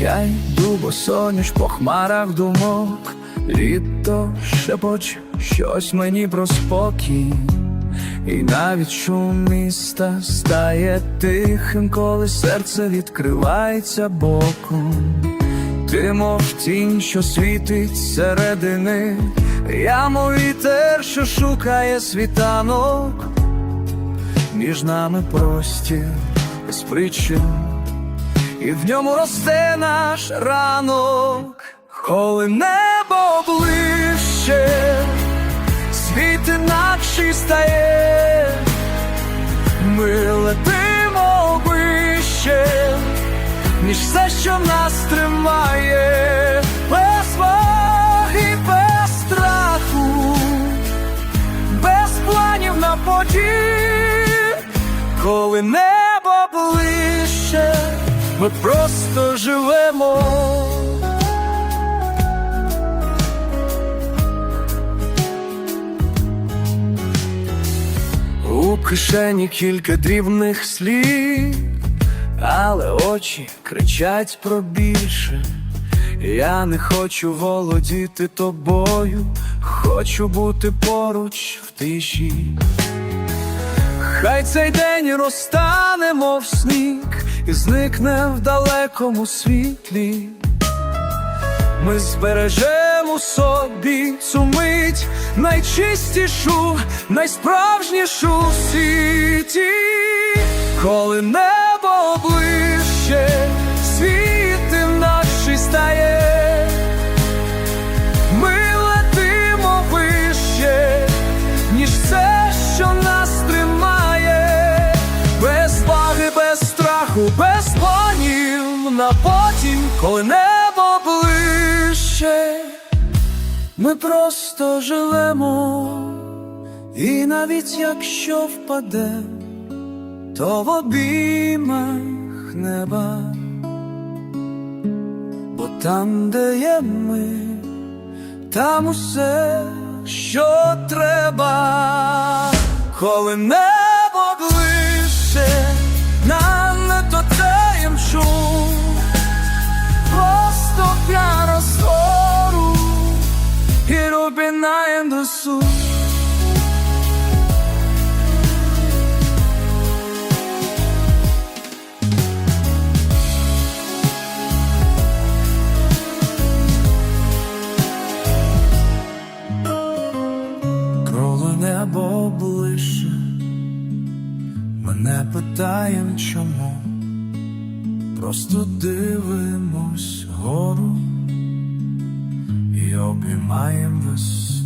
Я йду босоніж по хмарах думок, літо шепоче щось мені про спокій, і навіть шум міста стає тихим, коли серце відкривається боком. Ти мов тінь, що світить середини, я мов вітер, що шукає світанок, між нами простір без причин, і в ньому росте наш ранок, коли небо ближче, світ інакший стає, ми летимо вище ніж все, що нас тримає, без ваги, без планів на потім, коли небо ближче, ми просто живемо. У кишені кілька дрібних слів, але очі кричать про більше. Я не хочу володіти тобою, хочу бути поруч в тиші. Хай цей день розтане, мов сніг, і зникне в далекому світлі. Ми збережемо собі цю мить найчистішу, найсправжнішу в світі, коли небо на потім, коли небо ближче, ми просто живемо, і навіть якщо впаде, то в обіймах неба, бо там, де є ми, там усе, що треба, коли небо Коли небо ближче, мене питаєм чому. Просто дивимось гору і обіймаєм висоту.